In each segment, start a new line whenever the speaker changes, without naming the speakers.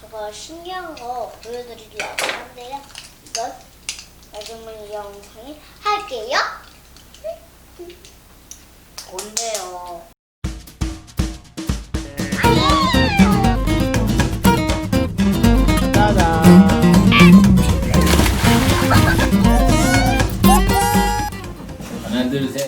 저거 신기한 거 보여드리려고 하는데요. 이건 마지막 영상에 할게요.
뭔데요?
하나 둘 셋.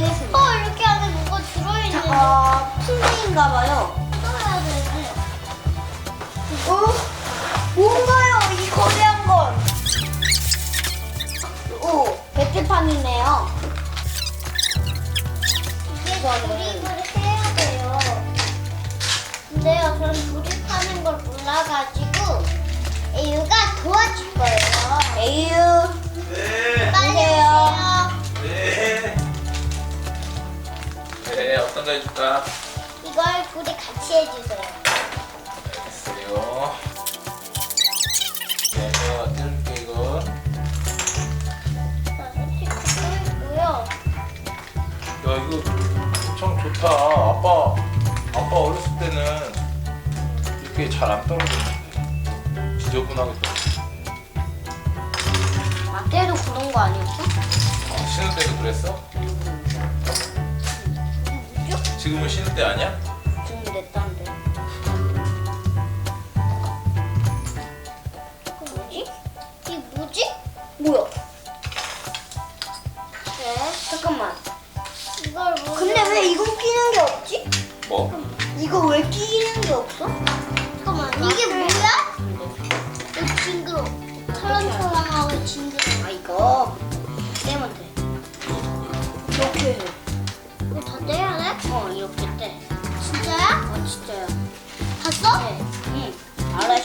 빼겠습니다.
어 이렇게 안에 뭐가 들어있는
자, 어, 풍뎅인가 봐요.
뜯어야 되네
어? 뭔가요? 이 거대한 건. 오, 배틀판이네요.
이게
이거는-
조립을 해야 돼요. 근데요, 저는 조립하는 걸 몰라가지고 애유가 도와줄 거예요.
AU.
네. 네, 어떤 거 해줄까?
이걸 둘이 같이 해주세요.
알겠어요. 네, 내가 뜯을게 이거.
자, 스티커도 있고요.
야 이거 참 좋다. 아빠 아빠 어렸을 때는 이렇게 잘 안 떨어졌는데 지저분하게 떨어졌는데. 지금은 신을 때 아니야?
지금 냈다는데.
뭐지? 이게 뭐지?
뭐야?
네.
잠깐만.
이걸 뭐?
근데 왜 이거 끼는 게 없지?
뭐?
이거 왜 끼는 게 없어?
잠깐만, 이게 뭐야? 이 징그러. 털렁털렁하고 징그러.
아 이거 돼. 이렇게 해.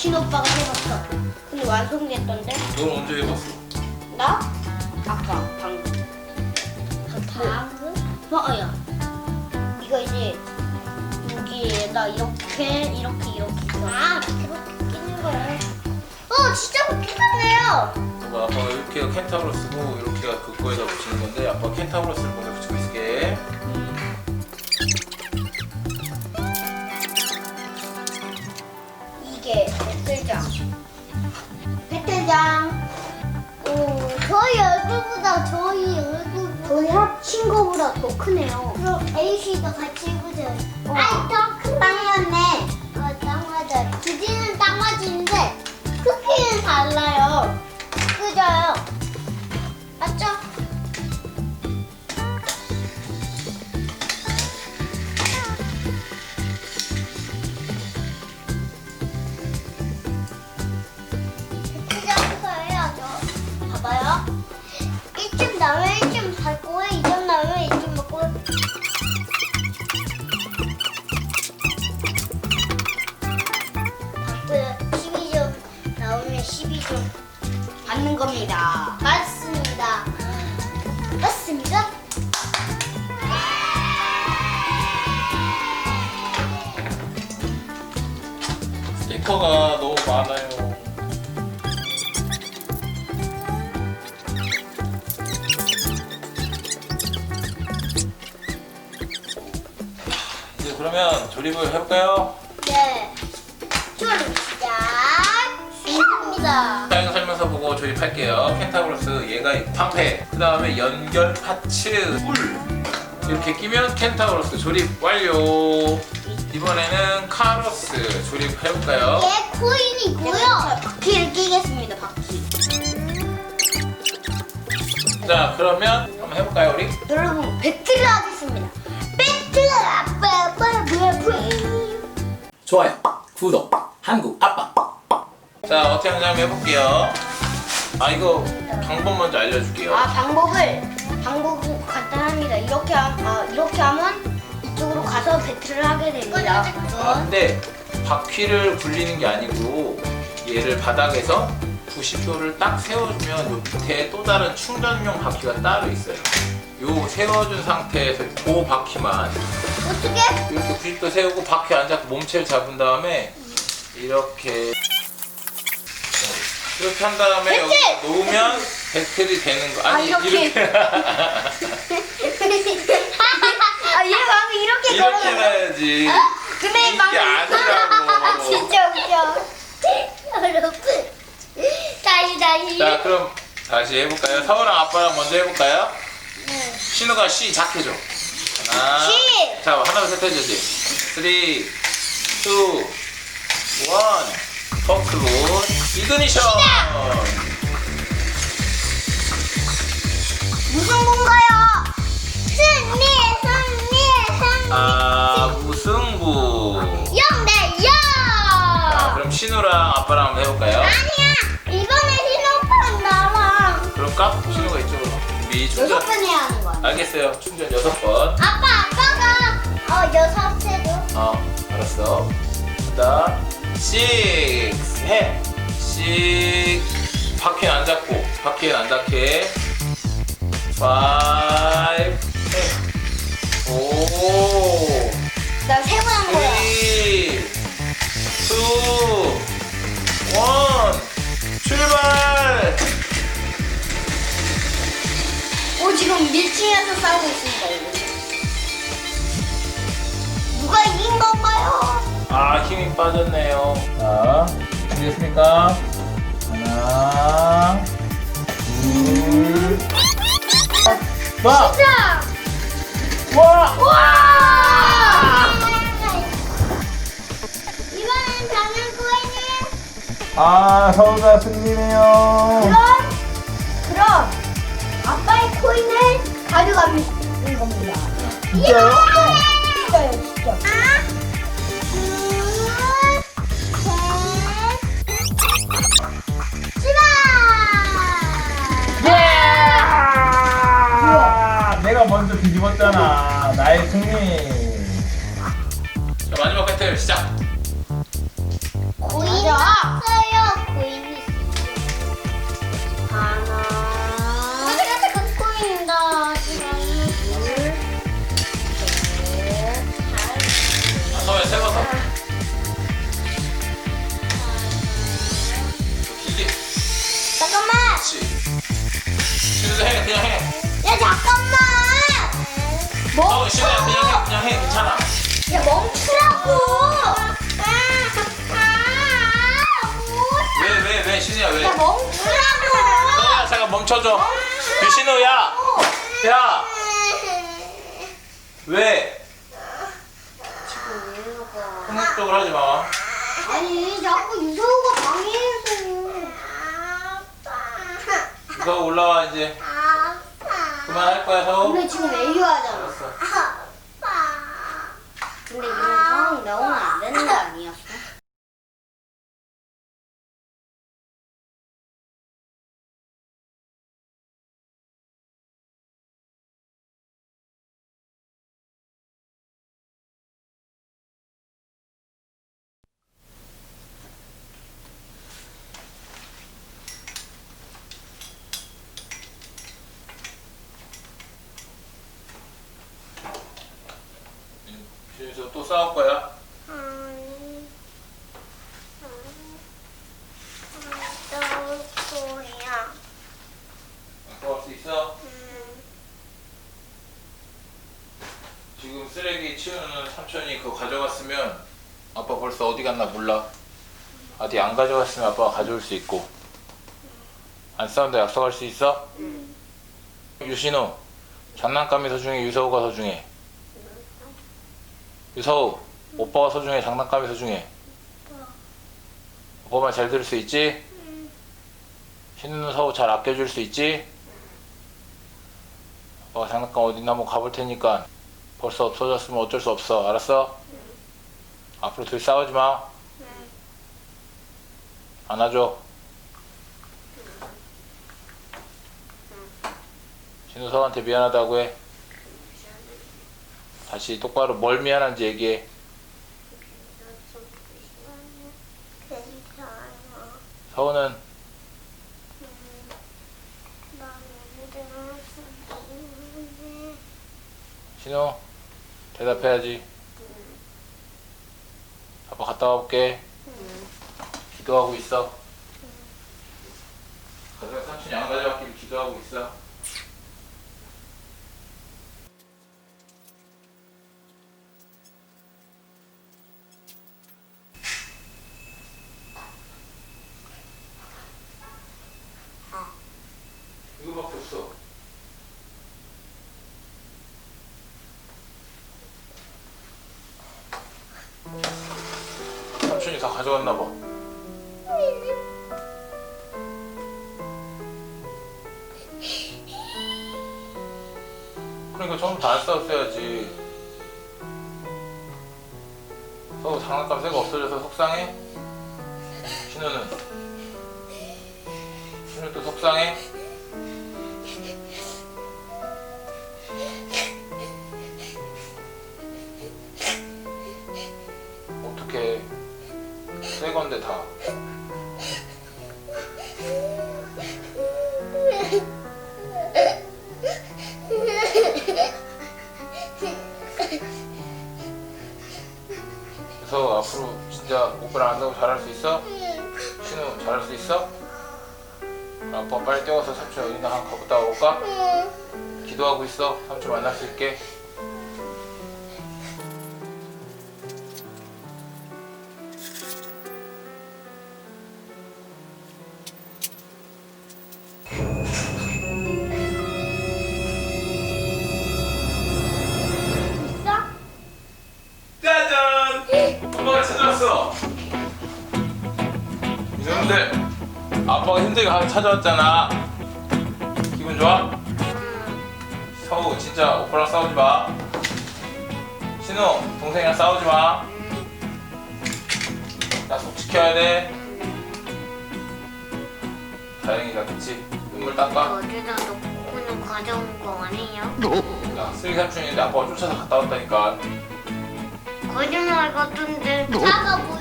알아 신오빠가 해봤어. 근데 완성됐던데?
넌 언제 해봤어?
나? 아까 방금.
방금?
뭐야? 이거 이제 여기에다 이렇게 이렇게 이렇게.
아, 그렇게 끼는 거야. 어, 진짜.
봐봐, 아빠가 이렇게가 켄타우로 쓰고 이렇게가 그거에다 붙이는 건데 아빠 켄타우로스를 먼저 붙이고 있을게.
배틀장.
오, 저희 얼굴보다 저희 얼굴
저희 합친 거보다 더 크네요.
그럼 A씨도 같이 해보세요.
어.
아이, 더큰
땅이었네.
Thank you.
그러면 조립을 해볼까요?
네. 조립 시작. 합니다.
사용 설명서 보고 조립할게요. 켄타우로스 얘가 방패, 그 다음에 연결 파츠, 뿔 이렇게 끼면 켄타우로스 조립 완료. 이번에는 카로스 조립해볼까요?
얘 코인이고요.
바퀴를 끼겠습니다. 바퀴.
자 그러면 한번 해볼까요 우리?
여러분 배틀을 하겠습니다.
아빠 뭐야
좋아요, 구독, 한국 아빠.
자 어떻게 하는지 한번 해볼게요. 아 이거 방법 먼저 알려줄게요.
아 방법을 방법은 간단합니다. 이렇게 함, 아, 이렇게 하면 이쪽으로 가서 배틀을 하게 됩니다.
아, 근데 바퀴를 굴리는 게 아니고 얘를 바닥에서 90도를 딱 세워주면 요 밑에 또 다른 충전용 바퀴가 따로 있어요. 요 세워준 상태에서 그 바퀴만
어떻게?
이렇게 90도 세우고 바퀴 안 잡고 몸체를 잡은 다음에 이렇게 이렇게 한 다음에 여기 놓으면 배틀이 되는 거 아니
아, 이렇게. 아 방금 이렇게
이렇게
걸어가.
해야지
근데
이게
방금
아니라고
아 진짜 웃겨.
여러분. 다시 다시.
자 그럼 다시 해볼까요? 서우랑 아빠랑 먼저 해볼까요?
네.
신우가 C 작해줘 하나
C.
자 하나 둘셋 해주지 3 2 1 퍼클로 이그니션
무슨 건가요? 승리 승리 승리.
아 무승부
0대 0.
자 그럼 신우랑 아빠랑 한번 해볼까요?
아니야. 이번에 신호판 나랑
그럴까? 신우가 이쪽으로 준비
여섯 번 해야.
알겠어요 충전 여섯 번
아빠 아빠가 어 여섯 세도.
어, 알았어. 하다. six 해. six 바퀴 안 잡고 바퀴에 안 닿게. five 오
지금 밀치에서 싸우고 있습니다. 이거.
누가 이긴 건가요?
아 힘이 빠졌네요. 자, 준비됐습니까? 하나, 둘, 와,
자.
와,
와! 이번엔
아 서우가 승리네요.
그럼 그럼 아빠의 코인을 가져가는 겁니다.
진짜요?
진짜요, 진짜. 셋, 출발!
아, 내가 먼저 뒤집었잖아. 나의 승리. 자 마지막 배틀 시작. 야 왜? 야
멈추라고.
서우야 잠깐 멈춰줘. 유신우야, 야, 왜? 폭력적으로 하지 마.
아니 자꾸 유서우가 방해해서.
서우 올라와 이제. 그만할 거야 서우.
근데 지금 애유 하잖아.
알았어.
근데 이런 상황이 나오면 안
준수 또 싸울 거야. 싸울 수 있어? 지금 쓰레기 치우는 삼촌이 그거 가져갔으면 아빠 벌써 어디 갔나 몰라. 어디 안 가져갔으면 아빠가 가져올 수 있고. 안 싸운다 약속할 수 있어? 유신호 장난감이 소중해 유서우가 소중해 유서우 오빠가 소중해 장난감이 소중해 오빠 말 잘 들을 수 있지? 신우는 서우 잘 아껴줄 수 있지? 아빠가 장난감 어딨나 한번 가볼 테니까 벌써 없어졌으면 어쩔 수 없어 알았어? 앞으로 둘 싸우지 마. 안아줘. 진우 서한테 미안하다고 해. 다시 똑바로 뭘 미안한지 얘기해. 서우는. 진우 대답해야지. 아빠 갔다 와볼게. 기도하고 있어. 가져가 삼촌이 안 가져왔기를 기도하고 있어. 이거밖에 없어. 삼촌이 다 가져갔나 봐. 그러니까 처음부터 안 싸웠어야지. 서우 장난감 새거 없어져서 속상해? 신우는? 신우도 속상해? 새 건데 다. 그래서 앞으로 진짜 오빠랑 안 싸고 잘할 수 있어? 신우 잘할 수 있어? 아빠 빨리 뛰어서 삼촌 어디나 한 가보다 올까? 기도하고 있어 삼촌 만날 수 있게 이놈들 아빠가 힘들게 찾아왔잖아. 기분 좋아? 서우 진짜 오빠랑 싸우지 마. 신우 동생이랑 싸우지 마. 약속 지켜야 돼. 다행이다, 그치? 눈물 닦아.
어디다 놓고는 가져온 거 아니에요?
야, 슬기 삼촌인데 아빠가 쫓아서 갔다 왔다니까.
거짓말 같은데.
차가 보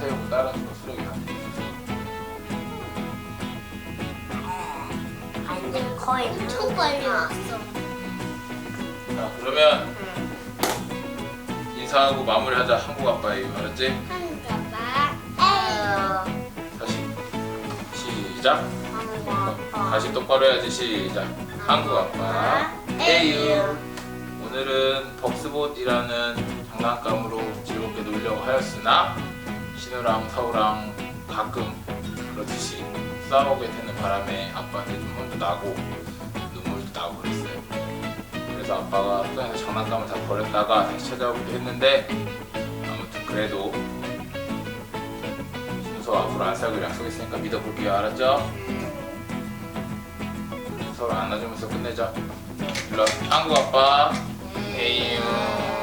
세우고 따라주고 쓰레기 다.
완전 거의
엄청 빨리 왔어.
자, 그러면 인사하고 마무리하자. 한국 아빠예요. 알았지?
한국 아빠.
어,
다시 시작.
한국 아빠.
다시 똑바로 해야지. 시작. 한국 아빠. 에유. 오늘은 벅스봇이라는 장난감으로 즐겁게 놀려고 하였으나 신우랑 서우랑 가끔 그렇듯이 싸우게 되는 바람에 아빠한테 좀 혼도 나고 눈물도 나고 그랬어요. 그래서 아빠가 학교에서 장난감을 다 버렸다가 다시 찾아오기도 했는데 아무튼 그래도 신우 서우 앞으로 안 싸우기로 약속했으니까 믿어볼게요. 알았죠? 서로 안아주면서 끝내자. 일로 와. 한국 아빠. 에이유.